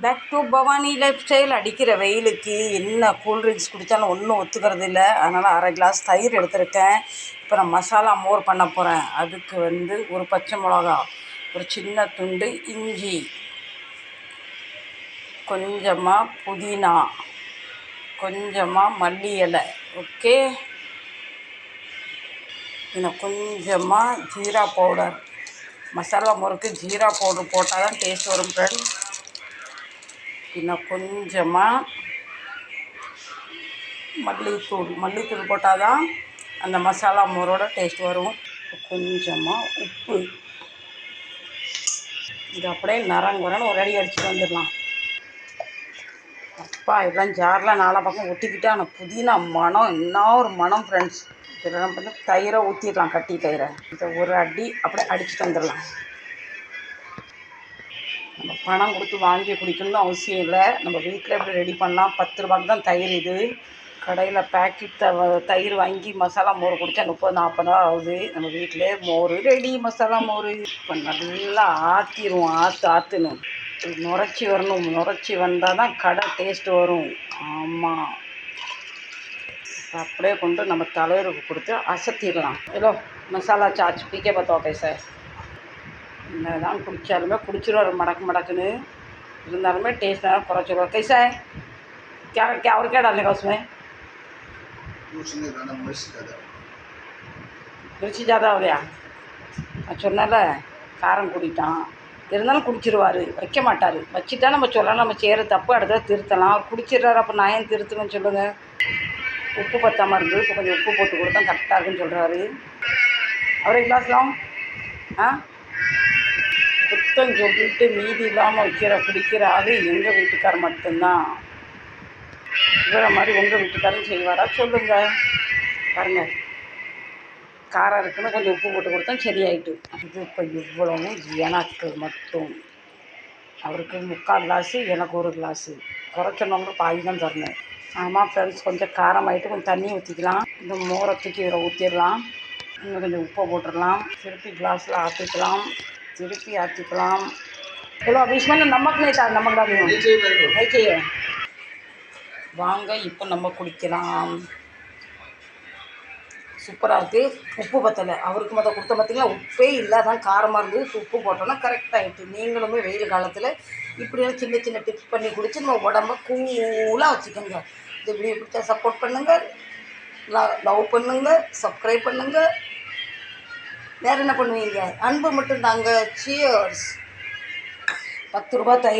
Back to Bhavani lifestyle அடிக்கிற வெயிலுக்கு என்ன கூல்ட்ரிங்க்ஸ் குடித்தாலும் ஒன்றும் ஒத்துக்கிறது இல்லை அதனால் அரை கிளாஸ் தயிர் எடுத்திருக்கேன். இப்போ நான் மசாலா மோர் பண்ண போகிறேன் அதுக்கு வந்து ஒரு பச்சை மிளகா ஒரு சின்ன துண்டு இஞ்சி கொஞ்சமாக புதினா கொஞ்சமாக மல்லி இலை ஓகே இன்னும் கொஞ்சமாக ஜீரா பவுடர் மசாலா முறுக்கு ஜீரா பவுடர் போட்டால் தான் டேஸ்ட் வரும் ஃப்ரெண்ட்ஸ் இன்னும் கொஞ்சமாக மல்லித்தூள் மல்லித்தூள் போட்டால் தான் அந்த மசாலா மோரோட டேஸ்ட் வரும். கொஞ்சமாக உப்பு. இது அப்படியே நரங்குறன்னு ஒரு அடி அடிச்சுட்டு வந்துடலாம். அப்பா இதெல்லாம் ஜாரில் நாலா பக்கம் ஒட்டிக்கிட்டு ஆனால் புதினா மனம் என்ன ஒரு மனம் ஃப்ரெண்ட்ஸ் இதெல்லாம் வந்து தயிரை ஊற்றிடலாம் கட்டி தயிரை. இதை ஒரு அடி அப்படியே அடிச்சுட்டு வந்துடலாம். பணம் கொடுத்து வாங்கி குடிக்கணும்னு அவசியம் இல்லை. நம்ம வீட்டில் எப்படி ரெடி பண்ணலாம்? பத்து ரூபாய்க்கு தான் தயிர் இது. கடையில் பேக்கெட் த தயிர் வாங்கி மசாலா மோர் குடித்தா முப்பது நாற்பது ரூபா ஆகுது. நம்ம வீட்டிலே மோர் ரெடி மசாலா மோர். இப்போ நல்லா ஆற்றிடுவோம் ஆற்று ஆற்றுன்னு நுரைச்சி வரணும். நுரைச்சி வந்தால் தான் கடை டேஸ்ட் வரும். ஆமாம் அப்படியே கொண்டு நம்ம தலைவருக்கு கொடுத்து அசத்திடலாம். ஏதோ மசாலா சார்ஜ் பீக்கே பார்த்தோம் சார் என்ன தான் குடித்தாலுமே குடிச்சிருவார் மடக்கு மடக்குன்னு இருந்தாலுமே டேஸ்ட் நல்லா குறைச்சிருவார் कैसा है क्या क्या और क्या डालने का उसमें कुछ नहीं खाना मिर्च ज़्यादा மிர்ச்சி ஜாதா இல்லையா நான் சொன்னல காரம் குடிட்டான் இருந்தாலும் குடிச்சிருவார் வைக்க மாட்டார் வச்சுட்டா நம்ம சொல்லலாம் நம்ம செய்கிற தப்பு அடுத்த திருத்தலாம் அவர் குடிச்சிடுறாரு அப்போ நான் ஏன் திருத்தணும்னு சொல்லுங்கள் உப்பு பத்தாமல் இருந்து இப்போ கொஞ்சம் உப்பு போட்டு கொடுத்தா கரெக்டாக இருக்குன்னு சொல்கிறாரு அவரே கிளாஸ்லாம் ஆ குத்தம் சொல்லிட்டு மீதி இல்லாமல் வைக்கிற பிடிக்கிற ஆள் எங்கள் வீட்டுக்காரர் மட்டும்தான். இவரை மாதிரி உங்கள் வீட்டுக்காரன் செய்வாரா? சொல்லுங்கள் பாருங்கள் காரம் இருக்குன்னு கொஞ்சம் உப்பு போட்டு கொடுத்தா சரியாயிட்டு. இது இப்போ இவ்வளவும் எனக்கு மட்டும். அவருக்கு முக்கால் கிளாஸு எனக்கு ஒரு கிளாஸு. குறைச்சனவங்க பாதி தான் தரணும். ஆமாம் ஃப்ரெண்ட்ஸ் கொஞ்சம் காரமாயிட்டு கொஞ்சம் தண்ணி ஊற்றிக்கலாம் இந்த மோரை தூக்கி இதில் ஊற்றிடலாம் இன்னும் கொஞ்சம் உப்பை போட்டுடலாம். திருப்பி கிளாஸில் ஆற்றிக்கலாம் திருப்பி ஆற்றிக்கலாம் இவ்வளோ அபிஷமான நமக்கு சார் நமக்கு தான் வேணும். வாங்க இப்போ நம்ம குடிக்கலாம். சூப்பராக இருக்குது உப்பு பத்தலை. அவருக்கு மொதல் கொடுத்த பார்த்திங்கன்னா உப்பே இல்லாதான் காரமாக இருந்தது. உப்பு போட்டோன்னா கரெக்டாக ஆகிட்டு நீங்களுமே வெயில் காலத்தில் இப்படியெல்லாம் சின்ன சின்ன டிப்ஸ் பண்ணி குடிச்சு நம்ம உடம்ப கூலாக வச்சுக்கோங்க. இது வீடியோ பிடிச்சா சப்போர்ட் பண்ணுங்கள் லவ் பண்ணுங்கள் சப்ஸ்கிரைப் பண்ணுங்கள் வேறு என்ன பண்ணுவீங்க? அன்பு மட்டும் தாங்க சியர்ஸ் பத்து ரூபா தை